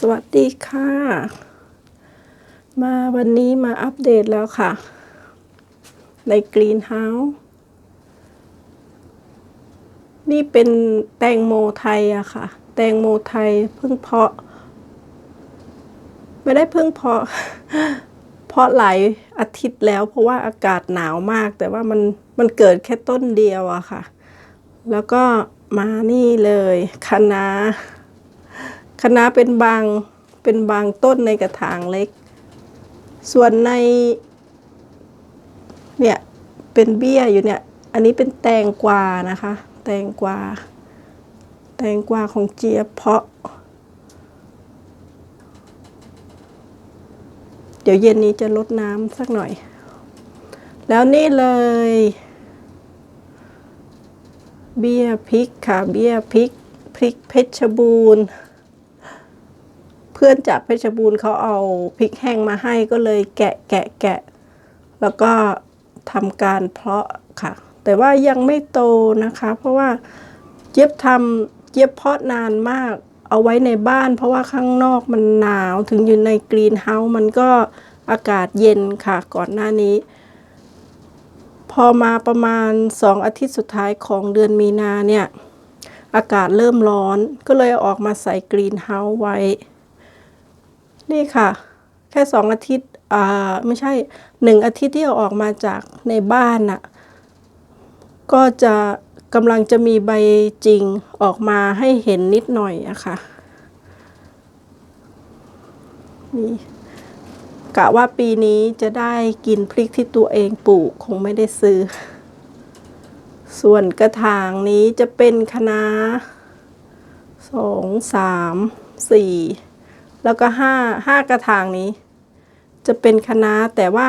สวัสดีค่ะ มาวันนี้มาอัปเดตแล้วค่ะ ในกรีนเฮาส์นี่เป็นแตงโมไทยอะค่ะ แตงโมไทยเพิ่งเพาะ ไม่ได้เพิ่งเพาะ เพาะหลายอาทิตย์แล้ว เพราะว่าอากาศหนาวมาก แต่ว่ามันมันเกิดแค่ต้นเดียวอะค่ะ แล้วก็มานี่เลยคะน้า คะน้าเป็นบางเป็นบางต้นในกระถางเล็ก ส่วนใน เนี่ยเป็นเบี้ยอยู่เนี่ย อันนี้เป็นแตงกวานะคะ แตงกวา แตงกวาของเจี๊ยบเพาะ เดี๋ยวเย็นนี้จะลดน้ำสักหน่อย แล้วนี่เลย เบี้ยพริกค่ะ เบี้ยพริกพริกเพชรบูรณ์ เพื่อนจากเพชรบูรณ์เขาเอาพริกแห้งมาให้ก็เลยแกะแกะแกะ แล้วก็ทำการเพาะค่ะ แต่ว่ายังไม่โตนะคะ เพราะว่าเจี๊ยบทำเจี๊ยบเพาะนานมากเอาไว้ในบ้าน เพราะว่าข้างนอกมันหนาวถึงอยู่ในกรีนเฮาส์มันก็อากาศเย็นค่ะก่อนหน้านี้ พอมาประมาณสองอาทิตย์สุดท้ายของเดือนมีนาเนี่ย อากาศเริ่มร้อนก็เลยออกมาใส่กรีนเฮาส์ไว้ นี่ค่ะ แค่สองอาทิตย์อ่าไม่ใช่หนึ่งอาทิตย์ที่เอาออกมาจากในบ้านน่ะก็จะกำลังจะมีใบจริงออกมาให้เห็นนิดหน่อยอะค่ะนี่กะว่าปีนี้จะได้กินพริกที่ตัวเองปลูกคงไม่ได้ซื้อ ส่วนกระถางนี้จะเป็นคะน้าสองสามสี่ แล้วก็ห้าห้ากระถางนี้ จะเป็นคะน้าแต่ว่า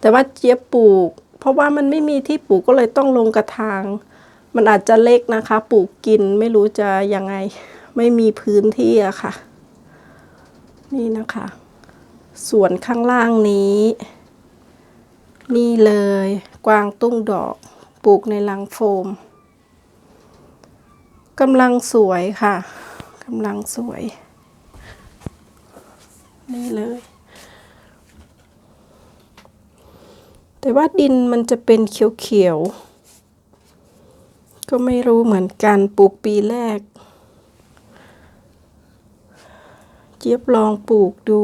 แต่ว่าเจี๊ยบปลูก เพราะว่ามันไม่มีที่ปลูกก็เลยต้องลงกระถาง มันอาจจะเล็กนะคะ ปลูกกินไม่รู้จะยังไง ไม่มีพื้นที่อะค่ะ นี่นะคะ ส่วนข้างล่างนี้ นี่เลย กวางตุ้งดอก ปลูกในลังโฟมกำลังสวยค่ะกำลังสวย นี่เลย แต่ว่าดินมันจะเป็นเขียวๆ ก็ไม่รู้เหมือนกันปลูกปีแรก เจี๊ยบลองปลูกดู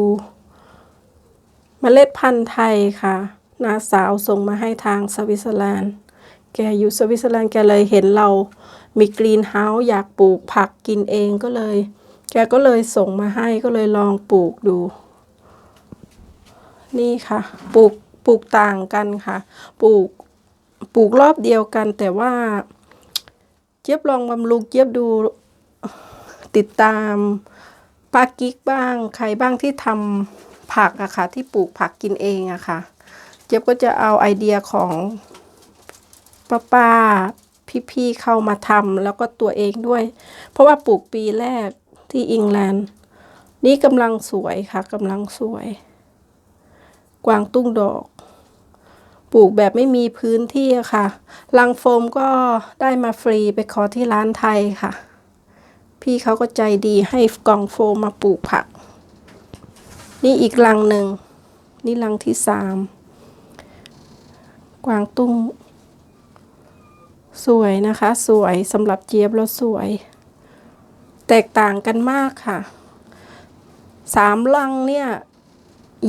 มเมล็ดพันธุ์ไทยค่ะนาสาวส่งมาให้ทางสวิตเซอร์แลนด์ แกอยู่สวิตเซอร์แลนด์แกเลยเห็นเรามีกรีนเฮาส์อยากปลูกผักกินเองก็เลย แกก็เลยส่งมาให้ก็เลยลองปลูกดู นี่ค่ะ ปลูกปลูกต่างกันค่ะ ปลูกปลูกรอบเดียวกัน แต่ว่า เจี๊ยบลองบำรุงเจี๊ยบดูติดตามป้ากิ๊กบ้าง ใครบ้างที่ทำผักอะค่ะ ที่ปลูกผักกินเองอะค่ะ เจี๊ยบก็จะเอาไอเดียของป้าป้าพี่ๆเข้ามาทำแล้วก็ตัวเองด้วย เพราะว่าปลูกปีแรก ที่อังกฤษนี่กำลังสวยค่ะกำลังสวย กวางตุ้งดอก ปลูกแบบไม่มีพื้นที่ค่ะ ลังโฟมก็ได้มาฟรีไปขอที่ร้านไทยค่ะ พี่เขาก็ใจดีให้กล่องโฟมมาปลูกผัก นี่อีกลังหนึ่ง นี่ลังที่สาม กวางตุ้งสวยนะคะ สวยสำหรับเจี๊ยบแล้วสวย แตกต่างกันมากค่ะสามลังเนี่ย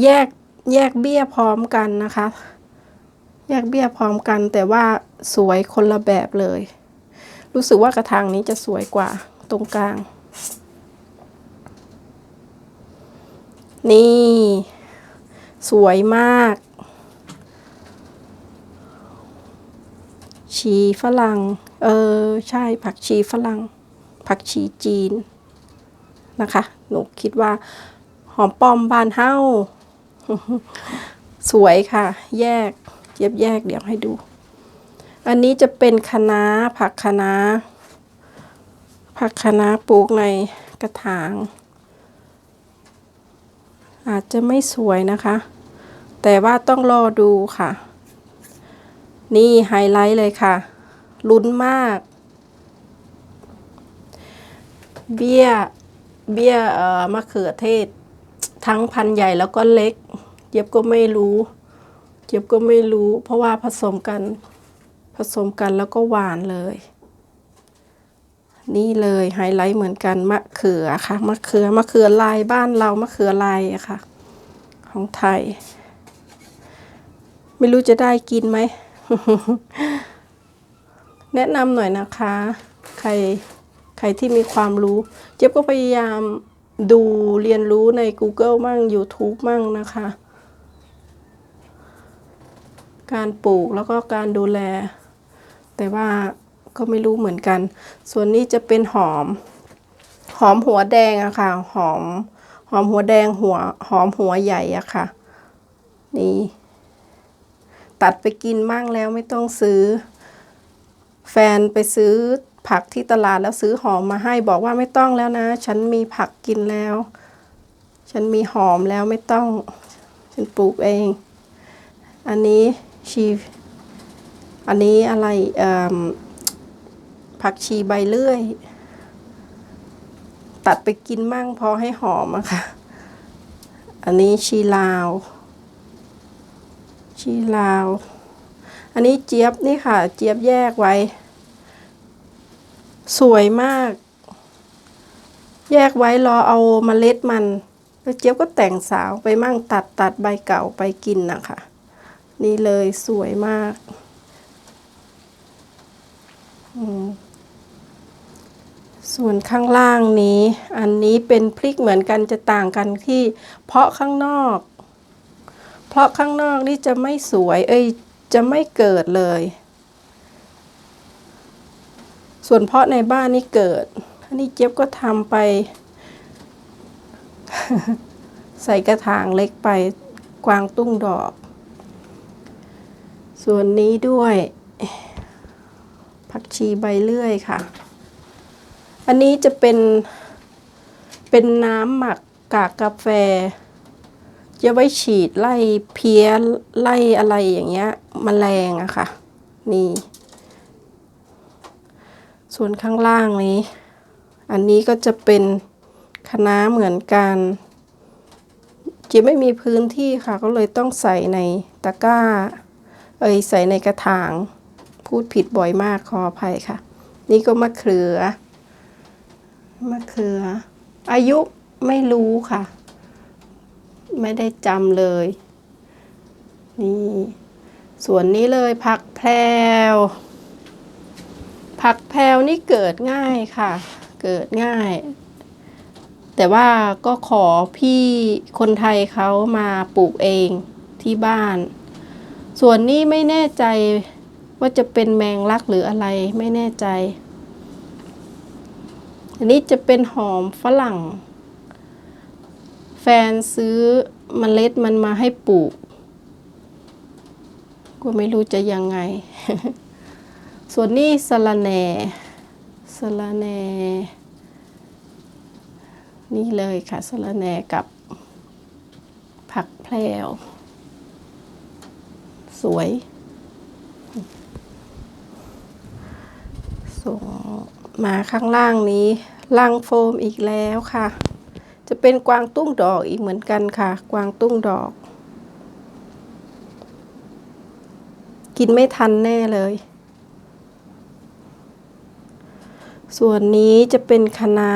แยกแยกเบี้ยพร้อมกันนะคะ แยกเบี้ยพร้อมกันแต่ว่าสวยคนละแบบเลย รู้สึกว่ากระถางนี้จะสวยกว่าตรงกลาง นี่ สวยมาก ชีฝรั่ง เออ ใช่ผักชีฝรั่ง ผักชีจีนนะคะ หนูคิดว่าหอมป้อมบานเฮ้าสวยค่ะ แยกเจียบแยกเดี๋ยวให้ดู อันนี้จะเป็นคะน้าผักคะน้าผักคะน้าปลูกในกระถาง อาจจะไม่สวยนะคะ แต่ว่าต้องรอดูค่ะ นี่ไฮไลท์เลยค่ะลุ้นมาก เบี้ยเบี้ยเอ่อมะเขือเทศ ทั้งพันธุ์ใหญ่แล้วก็เล็กเจี๊ยบก็ไม่รู้เจี๊ยบก็ไม่รู้ เพราะว่าผสมกันผสมกันแล้วก็หวานเลย นี่เลยไฮไลท์เหมือนกันมะเขือค่ะมะเขือมะเขือลายบ้านเรามะเขือลายอะค่ะ ของไทย ไม่รู้จะได้กินไหม แนะนำหน่อยนะคะ ใคร ใครที่มีความรู้ เจี๊ยบก็พยายามดูเรียนรู้ใน Google มั่ง YouTube มั่งนะคะ การปลูกแล้วก็การดูแล แต่ว่าก็ไม่รู้เหมือนกัน ส่วนนี้จะเป็นหอม หอมหัวแดงอะค่ะ หอม หอมหัวแดงหัว หอมหัวใหญ่อะค่ะ นี่ ตัดไปกินมั่งแล้วไม่ต้องซื้อ แฟนไปซื้อ ผักที่ตลาดแล้วซื้อหอมมาให้บอกว่าไม่ต้องแล้วนะ ฉันมีผักกินแล้ว ฉันมีหอมแล้วไม่ต้อง ฉันปลูกเอง อันนี้ชีอันนี้อะไรผักชีใบเลื่อย ตัดไปกินมั่งพอให้หอมอะค่ะ อันนี้ชีลาว ชีลาว อันนี้เจี๊ยบนี่ค่ะ เจี๊ยบแยกไว้ สวยมาก แยกไว้รอเอามาเมล็ดมัน แล้วเจี๊ยบก็แต่งสาวไปมั่งตัดตัดใบเก่าไปกินนะคะ นี่เลยสวยมากส่วนข้างล่างนี้ อันนี้เป็นพริกเหมือนกันจะต่างกันที่ เพาะข้างนอก เพราะข้างนอกนี่จะไม่สวย เอ้ยจะไม่เกิดเลย ส่วนเพาะในบ้านนี่เกิดอันนี้เจี๊ยบก็ทำไป ใส่กระถางเล็กไปกวางตุ้งดอก ส่วนนี้ด้วย ผักชีใบเลื่อยค่ะ อันนี้จะเป็นเป็นน้ำหมักกากกาแฟ จะไว้ฉีดไล่เพี้ยไล่อะไรอย่างเงี้ยมแมลงอะค่ะ นี่ ส่วนข้างล่างนี้ อันนี้ก็จะเป็นคณะเหมือนกันจะไม่มีพื้นที่ค่ะ ก็เลยต้องใส่ในตะกร้า เอยใส่ในกระถาง พูดผิดบ่อยมากขออภัยค่ะ นี่ก็มะเขือ มะเขือ อายุไม่รู้ค่ะ ไม่ได้จำเลย นี่ ส่วนนี้เลยผักแพรว ผักแพรวนี่เกิดง่ายค่ะ เกิดง่าย แต่ว่าก็ขอพี่คนไทยเขามาปลูกเองที่บ้าน ส่วนนี้ไม่แน่ใจว่าจะเป็นแมงลักหรืออะไรไม่แน่ใจ อันนี้จะเป็นหอมฝรั่ง แฟนซื้อมเมล็ดมันมาให้ปลูก ก็ไม่รู้จะยังไง ส่วนนี้สะระแหน่สะระแหน่นี่เลยค่ะสะระแหน่กับผักแพรวสวย ส่งมาข้างล่างนี้ลังโฟมอีกแล้วค่ะ จะเป็นกวางตุ้งดอกอีกเหมือนกันค่ะ กวางตุ้งดอก กินไม่ทันแน่เลย ส่วนนี้จะเป็นคณะน้า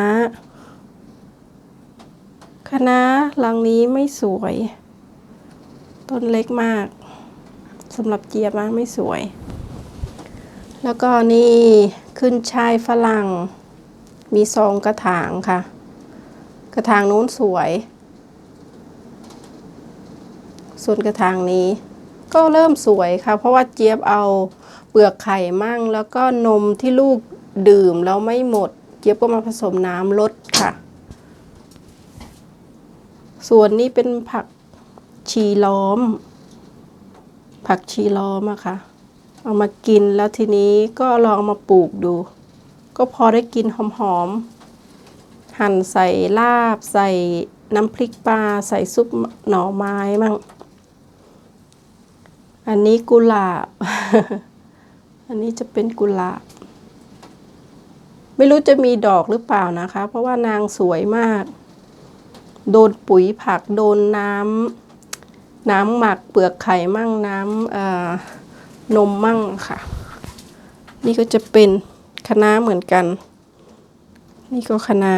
คะน้าลังนี้ไม่สวย ต้นเล็กมากสำหรับเจี๊ยบนะไม่สวย แล้วก็นี่ขึ้นชายฝรั่ง มีซองกระถางค่ะ กระถางนู้นสวย ส่วนกระถางนี้ก็เริ่มสวยค่ะ เพราะว่าเจี๊ยบเอาเปลือกไข่มั่ง แล้วก็นมที่ลูก ดื่มแล้วไม่หมด เจี๊ยบก็มาผสมน้ำลดค่ะ ส่วนนี้เป็นผักชีล้อม ผักชีล้อมอะค่ะ เอามากินแล้วทีนี้ก็ลองมาปลูกดู ก็พอได้กินหอมๆ หั่นใส่ลาบ ใส่น้ำพริกปลา ใส่ซุปหน่อไม้มั่ง อันนี้กุหลาบ อันนี้จะเป็นกุหลาบ ไม่รู้จะมีดอกหรือเปล่านะคะ เพราะว่านางสวยมาก โดนปุ๋ยผักโดนน้ำน้ำหมักเปลือกไข่มั่งน้ำนมมั่งค่ะ นี่ก็จะเป็นคะน้าเหมือนกัน นี่ก็คะน้า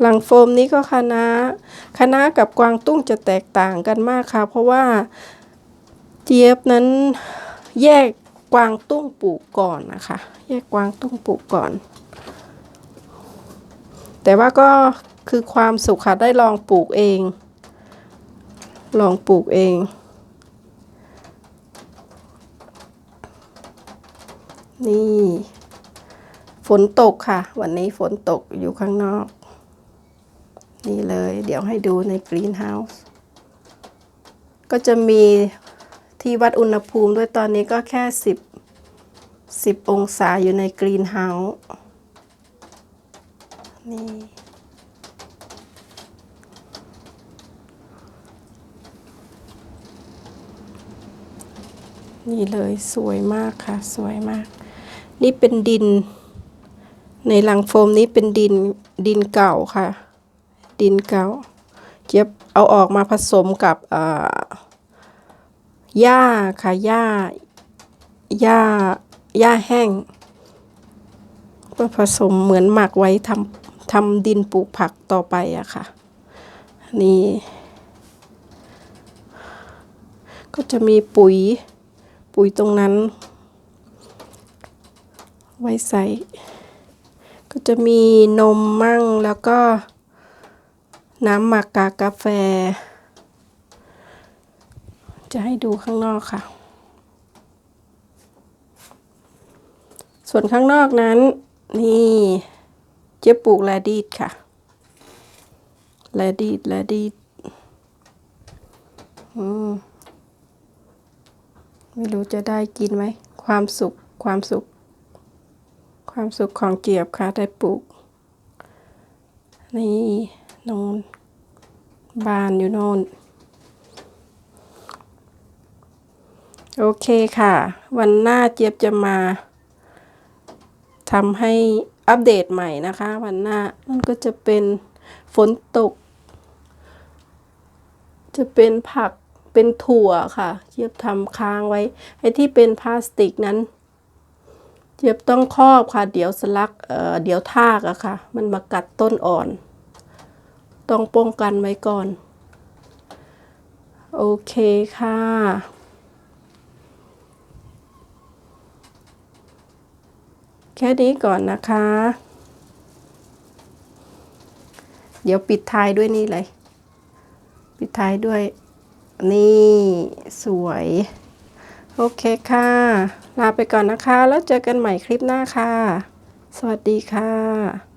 หลังโฟมนี้ก็คะน้าคะน้ากับกวางตุ้งจะแตกต่างกันมากค่ะ เพราะว่าเจี๊ยบนั้นแยก กวางตุ้งปลูกก่อนนะคะ แยกกวางตุ้งปลูกก่อน แต่ว่าก็คือความสุขค่ะได้ลองปลูกเอง ลองปลูกเองนี่ ฝนตกค่ะ วันนี้ฝนตกอยู่ข้างนอก นี่เลย เดี๋ยวให้ดูในกรีนเฮาส์ก็จะมี ที่วัดอุณหภูมิด้วยตอนนี้ก็แค่ 10 10 องศาอยู่ในกรีนเฮาส์นี่นี่เลยสวยมากค่ะ สวยมาก นี่เป็นดิน ในลังโฟมนี้เป็นดินดินเก่าค่ะ ดินเก่าเจี๊ยบเอาออกมาผสมกับอ่อ หญ้าค่ะหญ้าหญ้าหญ้าแห้งก็ผสมเหมือนหมักไว้ทำทำดินปลูกผักต่อไปอะค่ะ นี่ ก็จะมีปุ๋ย ปุ๋ยตรงนั้น ไว้ใส่ ก็จะมีนมมั่งแล้วก็น้ำหมักกากาแฟ จะให้ดูข้างนอกค่ะ ส่วนข้างนอกนั้น นี่เจ๊ปลูกแลดีดค่ะแลดีดแลดีดอืมไม่รู้จะได้กินไหม ความสุขความสุข ความสุขของเจียบค่ะ ได้ปลูก นี่โนนบานอยู่โน่น โอเคค่ะ วันหน้าเจี๊ยบจะมาทำให้อัปเดตใหม่นะคะ วันหน้านั่นก็จะเป็นฝนตก จะเป็นผักเป็นถั่วค่ะ เจี๊ยบทำค้างไว้ไอ้ที่เป็นพลาสติกนั้น เจี๊ยบต้องครอบค่ะ เดี๋ยวสลักเอ่อเดี๋ยวทากอะค่ะ มันมากัดต้นอ่อน ต้องป้องกันไว้ก่อน โอเคค่ะ ค่นี้ก่อนนะคะ เดี๋ยวปิดท้ายด้วยนี่เลย ปิดท้ายด้วย นี่สวย โอเคค่ะ ลาไปก่อนนะคะ แล้วเจอกันใหม่คลิปหน้าค่ะ สวัสดีค่ะ